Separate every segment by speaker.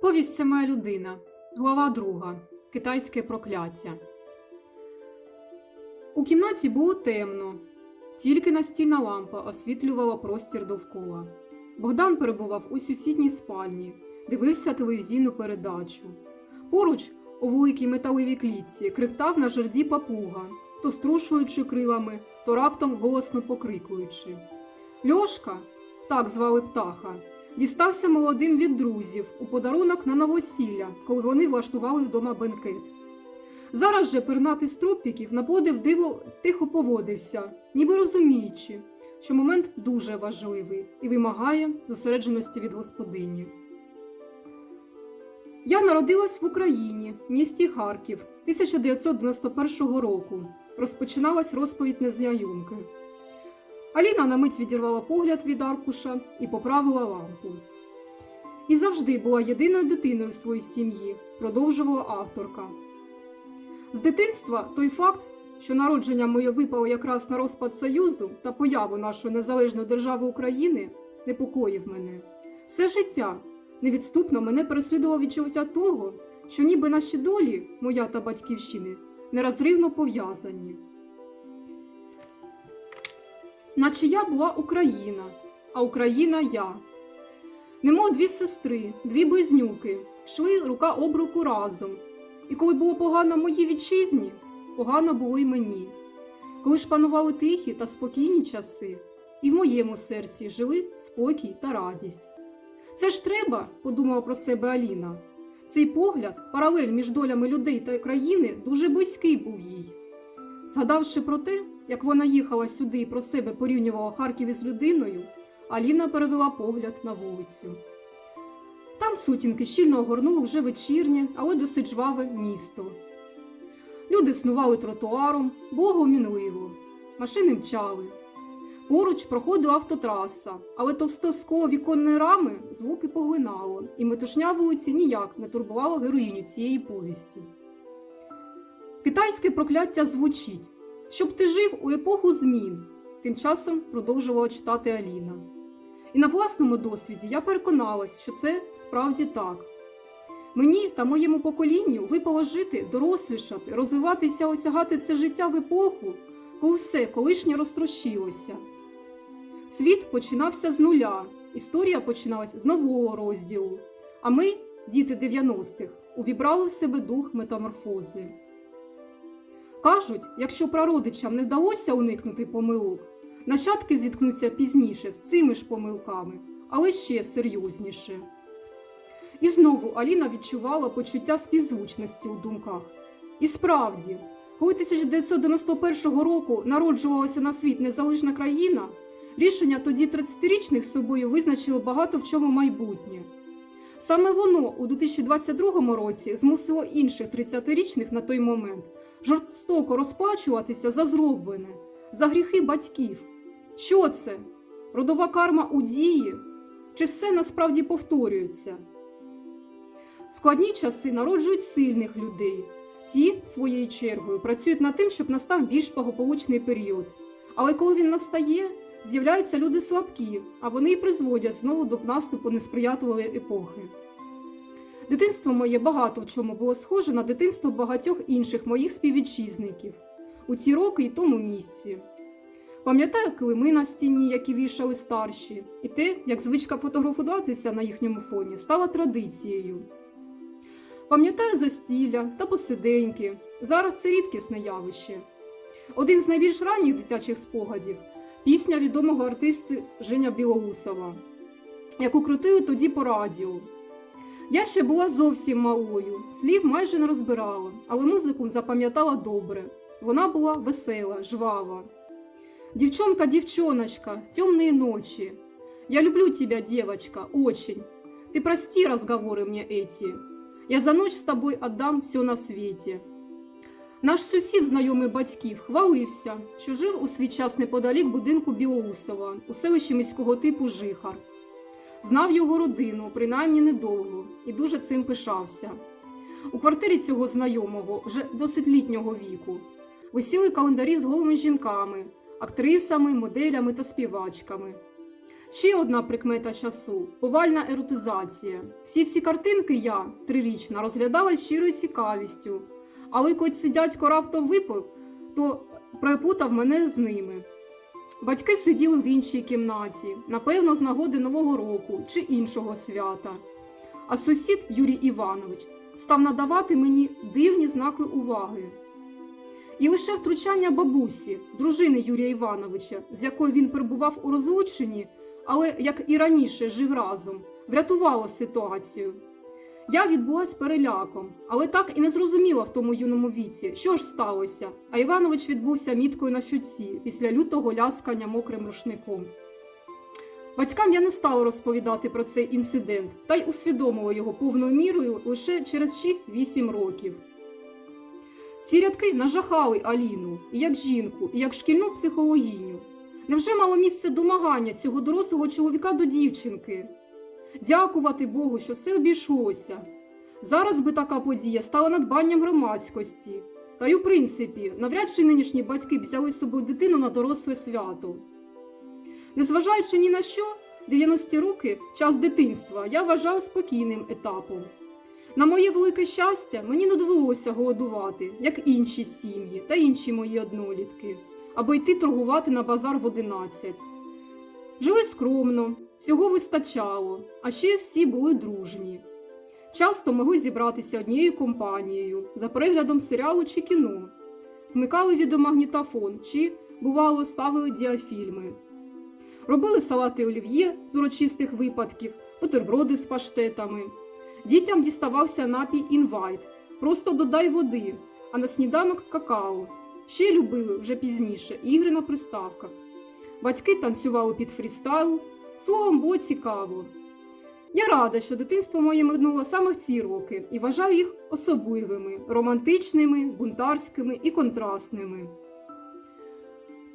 Speaker 1: Повість сама людина. Глава друга. Китайське прокляття. У кімнаті було темно. Тільки настільна лампа освітлювала простір довкола. Богдан перебував у сусідній спальні, дивився телевізійну передачу. Поруч, у великій металевій клітці, криктав на жерді папуга, то струшуючи крилами, то раптом голосно покрикуючи. Льошка, так звали птаха, дістався молодим від друзів у подарунок на новосілля, коли вони влаштували вдома бенкет. Зараз же пернатий з трупіків на подив диво тихо поводився, ніби розуміючи, що момент дуже важливий і вимагає зосередженості від господині. Я народилась в Україні, місті Харків, 1991 року. Розпочиналась розповідь незнайомки. Аліна на мить відірвала погляд від аркуша і поправила лампу. І завжди була єдиною дитиною в своїй сім'ї, продовжувала авторка. З дитинства той факт, що народження моє випало якраз на розпад Союзу та появу нашої незалежної держави України, непокоїв мене. Все життя невідступно мене переслідувало відчуття того, що ніби наші долі, моя та батьківщини, нерозривно пов'язані. Наче я була Україна, а Україна я. Немов дві сестри, дві близнюки, йшли рука об руку разом. І коли було погано моїй вітчизні, погано було й мені. Коли ж панували тихі та спокійні часи, і в моєму серці жили спокій та радість. Це ж треба, подумала про себе Аліна. Цей погляд, паралель між долями людей та країни, дуже близький був їй. Згадавши про те, як вона їхала сюди і про себе порівнювала Харків із людиною, Аліна перевела погляд на вулицю. Там сутінки щільно огорнуло вже вечірнє, але досить жваве місто. Люди снували тротуаром, було мінливо, машини мчали. Поруч проходила автотраса, але товсте скло віконної рами звуки поглинало, і метушня вулиці ніяк не турбувала героїню цієї повісті. Китайське прокляття звучить, щоб ти жив у епоху змін, тим часом продовжувала читати Аліна. І на власному досвіді я переконалась, що це справді так. Мені та моєму поколінню випало жити, дорослішати, розвиватися, осягати це життя в епоху, коли все колишнє розтрощилося. Світ починався з нуля, історія починалась з нового розділу. А ми, діти 90-х, увібрали в себе дух метаморфози. Кажуть, якщо прародичам не вдалося уникнути помилок, нащадки зіткнуться пізніше з цими ж помилками, але ще серйозніше. І знову Аліна відчувала почуття співзвучності у думках. І справді, коли 1991 року народжувалася на світ незалежна країна, рішення тоді 30-річних собою визначило багато в чому майбутнє. Саме воно у 2022 році змусило інших 30-річних на той момент жорстоко розплачуватися за зроблене, за гріхи батьків. Що це? Родова карма у дії? Чи все насправді повторюється? Складні часи народжують сильних людей. Ті, своєю чергою, працюють над тим, щоб настав більш благополучний період. Але коли він настає, з'являються люди слабкі, а вони і призводять знову до наступу несприятливої епохи. Дитинство моє багато в чому було схоже на дитинство багатьох інших моїх співвітчизників у ті роки і тому місці. Пам'ятаю килими на стіні, які вішали старші, і те, як звичка фотографуватися на їхньому фоні, стала традицією. Пам'ятаю застілля та посиденьки. Зараз це рідкісне явище. Один з найбільш ранніх дитячих спогадів пісня відомого артиста Женя Білоусова, яку крутили тоді по радіо. Я ще була зовсім малою, слів майже не розбирала, але музику запам'ятала добре. Вона була весела, жвава. Девчонка, девчоночка, темные ночи. Я люблю тебя, девочка, очень. Ты прости разговоры мне эти. Я за ночь з тобой отдам все на світі. Наш сусід, знайомий батьків, хвалився, що жив у свій час неподалік будинку Білоусова у селищі міського типу Жихар. Знав його родину, принаймні недовго, і дуже цим пишався. У квартирі цього знайомого, вже досить літнього віку, висіли календарі з голими жінками, актрисами, моделями та співачками. Ще одна прикмета часу повальна еротизація. Всі ці картинки я, трирічна, розглядала з щирою цікавістю, але коли цей дядько раптом випив, то перепутав мене з ними. Батьки сиділи в іншій кімнаті, напевно, з нагоди Нового року чи іншого свята. А сусід Юрій Іванович став надавати мені дивні знаки уваги. І лише втручання бабусі, дружини Юрія Івановича, з якою він перебував у розлученні, але, як і раніше, жив разом, врятувало ситуацію. Я відбулась переляком, але так і не зрозуміла в тому юному віці, що ж сталося. А Іванович відбувся міткою на щоці після лютого ляскання мокрим рушником. Батькам я не стала розповідати про цей інцидент, та й усвідомила його повною мірою лише через 6-8 років. Ці рядки нажахали Аліну і як жінку, і як шкільну психологіню. Невже мало місце домагання цього дорослого чоловіка до дівчинки? Дякувати Богу, що все обійшлося. Зараз би така подія стала надбанням громадськості. Та й у принципі, навряд чи нинішні батьки взяли з собою дитину на доросле свято. Незважаючи ні на що, 90-ті роки, час дитинства, я вважав спокійним етапом. На моє велике щастя, мені не довелося голодувати, як інші сім'ї та інші мої однолітки, або йти торгувати на базар в 11. Жили скромно, всього вистачало, а ще всі були дружні. Часто могли зібратися однією компанією за переглядом серіалу чи кіно, вмикали відеомагнітофон чи, бувало, ставили діафільми. Робили салати олів'є з урочистих випадків, бутерброди з паштетами. Дітям діставався напій інвайт, просто додай води, а на сніданок какао. Ще любили вже пізніше ігри на приставках. Батьки танцювали під фрістайл, словом, було цікаво. Я рада, що дитинство моє минуло саме в ці роки і вважаю їх особливими, романтичними, бунтарськими і контрастними.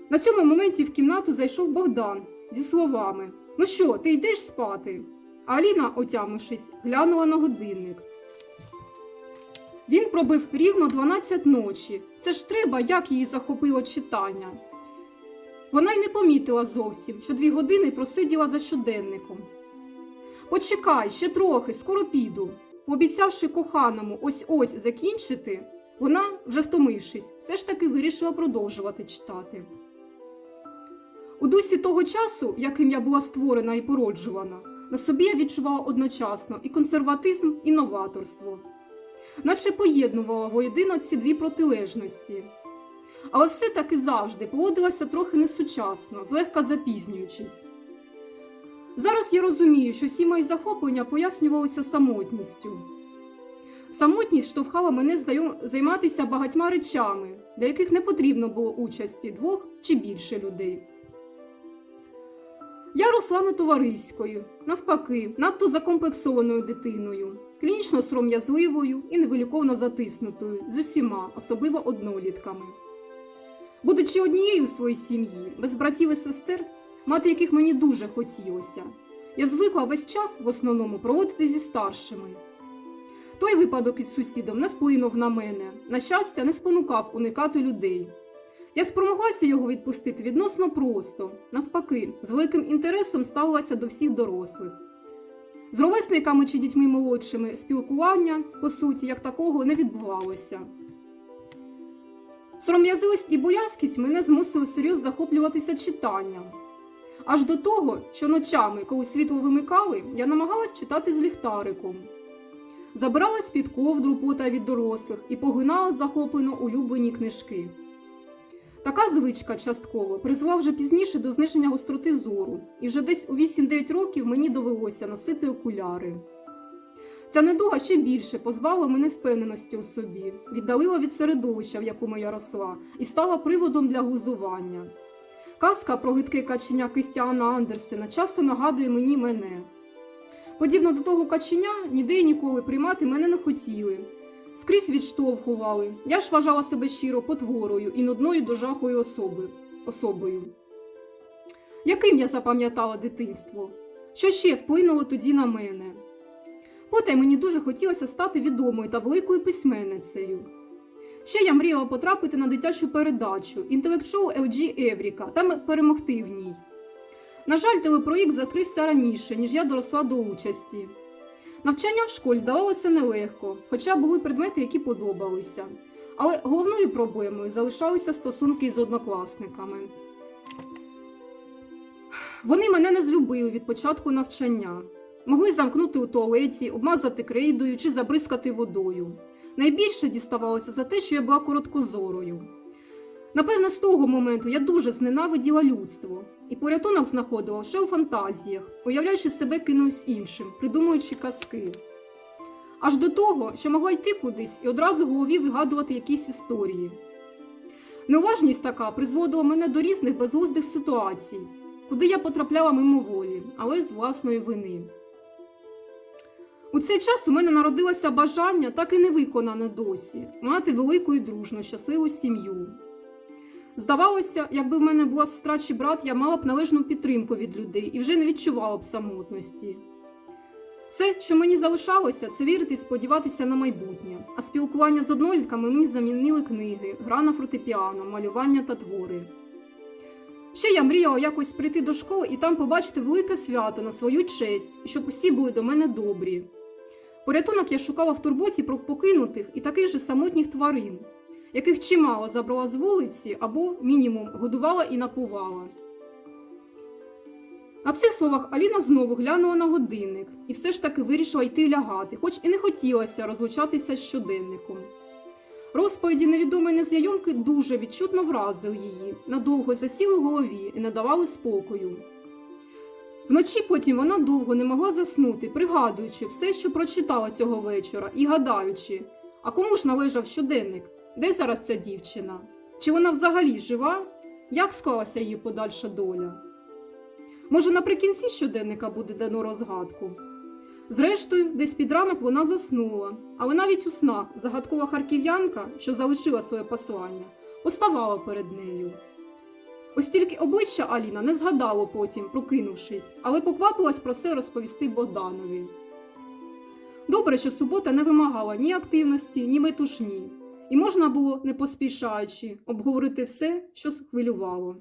Speaker 1: На цьому моменті в кімнату зайшов Богдан зі словами: Ну що, ти йдеш спати? А Аліна, отямившись, глянула на годинник. Він пробив рівно 12 ночі. Це ж треба, як її захопило читання. Вона й не помітила зовсім, що дві години просиділа за щоденником. Почекай, ще трохи, скоро піду. Пообіцявши коханому ось ось закінчити, вона, вже втомившись, все ж таки вирішила продовжувати читати. У дусі того часу, яким я була створена і породжувана, на собі я відчувала одночасно і консерватизм, і новаторство, наче поєднувала воєдино ці дві протилежності. Але все таки завжди поводилася трохи несучасно, злегка запізнюючись. Зараз я розумію, що всі мої захоплення пояснювалися самотністю. Самотність штовхала мене займатися багатьма речами, для яких не потрібно було участі двох чи більше людей. Я росла не товариською, навпаки, надто закомплексованою дитиною, клінічно сором'язливою і невиліковно затиснутою з усіма, особливо однолітками. Будучи однією у своїй сім'ї, без братів і сестер, мати яких мені дуже хотілося, я звикла весь час в основному проводити зі старшими. Той випадок із сусідом не вплинув на мене, на щастя, не спонукав уникати людей. Я спромоглася його відпустити відносно просто, навпаки, з великим інтересом ставилася до всіх дорослих. З ровесниками чи дітьми молодшими спілкування, по суті, як такого, не відбувалося. Сором'язливість і боязкість мене змусили всерйоз захоплюватися читанням. Аж до того, що ночами, коли світло вимикали, я намагалась читати з ліхтариком. Забиралась під ковдру пота від дорослих і поглинала захоплено улюблені книжки. Така звичка частково призвела вже пізніше до зниження гостроти зору, і вже десь у 8-9 років мені довелося носити окуляри. Ця недуга ще більше позбавила мене впевненості у собі, віддалила від середовища, в якому я росла, і стала приводом для глузування. Казка про гидке каченя Крістіана Андерсена часто нагадує мені мене. Подібно до того каченя, ніде й ніколи приймати мене не хотіли. Скрізь відштовхували. Я ж вважала себе щиро потворою і нудною до жахою особи, особою. Яким я запам'ятала дитинство? Що ще вплинуло тоді на мене? Потім мені дуже хотілося стати відомою та великою письменницею. Ще я мріяла потрапити на дитячу передачу інтелект-шоу LG Евріка та перемогти в ній. На жаль, телепроєкт закрився раніше, ніж я доросла до участі. Навчання в школі давалося нелегко, хоча були предмети, які подобалися. Але головною проблемою залишалися стосунки з однокласниками. Вони мене не злюбили від початку навчання. Могли замкнути у туалеті, обмазати крейдою чи забризкати водою. Найбільше діставалося за те, що я була короткозорою. Напевно, з того моменту я дуже зненавиділа людство і порятунок знаходила лише у фантазіях, уявляючи себе кимось іншим, придумуючи казки. Аж до того, що могла йти кудись і одразу в голові вигадувати якісь історії. Неуважність така призводила мене до різних безглуздих ситуацій, куди я потрапляла мимоволі, але з власної вини. У цей час у мене народилося бажання, так і не виконане досі, мати велику і дружну, щасливу сім'ю. Здавалося, якби в мене була сестра чи брат, я мала б належну підтримку від людей і вже не відчувала б самотності. Все, що мені залишалося, це вірити і сподіватися на майбутнє, а спілкування з однолітками мені замінили книги, гра на фортепіано, малювання та твори. Ще я мріяла якось прийти до школи і там побачити велике свято на свою честь, щоб усі були до мене добрі. Порятунок я шукала в турботі про покинутих і таких же самотніх тварин, яких чимало забрала з вулиці або, мінімум, годувала і напувала. На цих словах Аліна знову глянула на годинник і все ж таки вирішила йти лягати, хоч і не хотілося розлучатися з щоденником. Розповіді невідомої незнайомки дуже відчутно вразили її, надовго засіли в голові і не давали спокою. Вночі потім вона довго не могла заснути, пригадуючи все, що прочитала цього вечора, і гадаючи, а кому ж належав щоденник? Де зараз ця дівчина? Чи вона взагалі жива? Як склалася її подальша доля? Може, наприкінці щоденника буде дано розгадку. Зрештою, десь під ранок вона заснула, але навіть у снах загадкова харків'янка, що залишила своє послання, поставала перед нею. Ось тільки обличчя Аліна не згадало потім, прокинувшись, але поквапилась про це розповісти Богданові. Добре, що субота не вимагала ні активності, ні метушні, і можна було, не поспішаючи, обговорити все, що схвилювало.